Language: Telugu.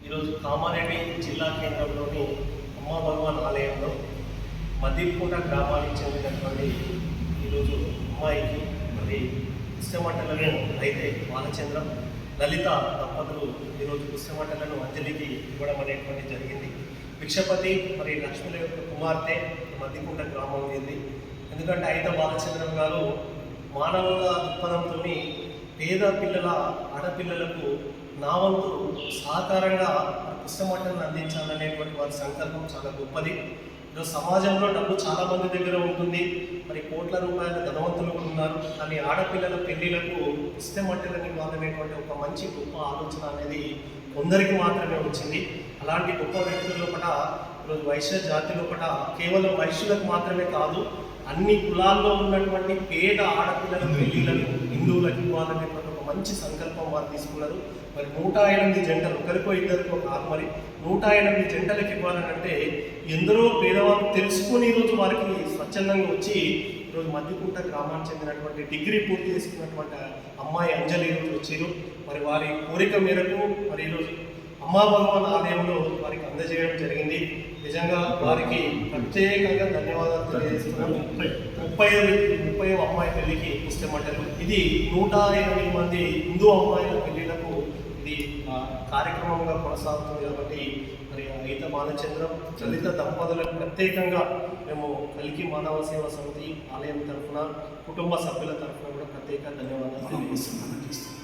ఈరోజు కామారెడ్డి జిల్లా కేంద్రంలోని అమ్మ భగవాన్ ఆలయంలో మద్దిపూట గ్రామానికి చెందినటువంటి ఈరోజు అమ్మాయికి మరి పుష్యమంటలను అయితే బాలచంద్రం లలిత దంపతులు ఈరోజు పుష్యమంటలను అంజలికి ఇవ్వడం అనేటువంటి జరిగింది. భిక్షపతి మరి లక్ష్మీల యొక్క కుమార్తె మద్దికుంట గ్రామం ఉంది ఎందుకంటే అయితే బాలచంద్రం గారు మానవుల దృక్పథంతో పేద పిల్లల ఆడపిల్లలకు నా వంతు సహకారంగా పుస్తమట్టను అందించాలనేటువంటి వారి సంకల్పం చాలా గొప్పది. ఈరోజు సమాజంలో డబ్బు చాలా మంది దగ్గర ఉంటుంది. మరి కోట్ల రూపాయల ధనవంతులు ఉన్నారు. కానీ ఆడపిల్లల పెళ్ళిలకు పుస్తమట్టలని వాళ్ళనేటువంటి ఒక మంచి గొప్ప ఆలోచన అనేది కొందరికి మాత్రమే వచ్చింది. అలాంటి గొప్ప వ్యక్తుల లోపల ఈరోజు వైశ్య జాతి లోపల కేవలం వైశ్యులకు మాత్రమే కాదు అన్ని కులాల్లో ఉన్నటువంటి పేద ఆడపిల్లల పెళ్ళిలకు హిందువులకు ఇవ్వాలనేటువంటి మంచి సంకల్పం వారు తీసుకున్నారు. మరి నూట ఎనిమిది జంటలు ఒకరికో ఇద్దరికో కాదు మరి నూట ఎనిమిది జంటలకు ఇవ్వాలంటే ఎందరో పేదవాళ్ళు తెలుసుకుని ఈరోజు వారికి స్వచ్ఛందంగా వచ్చి ఈరోజు మధ్యకుంట గ్రామానికి చెందినటువంటి డిగ్రీ పూర్తి చేసుకున్నటువంటి అమ్మాయి అంజలి ఈరోజు వచ్చారు మరి వారి కోరిక మేరకు మరి ఈరోజు అమ్మా భగవాన్ ఆలయంలో వారికి అందజేయడం జరిగింది. నిజంగా వారికి ప్రత్యేకంగా ధన్యవాదాలు తెలియజేస్తున్నాను. ముప్పై ముప్పై అమ్మాయి పెళ్ళికి పుస్తమంటారు ఇది నూట ఎనిమిది మంది హిందూ అమ్మాయిల పెళ్ళిలకు ఇది కార్యక్రమంగా కొనసాగుతుంది కాబట్టి మరి ఈత బాలచంద్రం చలిత దంపతులకు ప్రత్యేకంగా మేము కలికి మానవ సేవ సమితి ఆలయం తరఫున కుటుంబ సభ్యుల తరఫున కూడా ప్రత్యేక ధన్యవాదాలు తెలియజేస్తున్నాం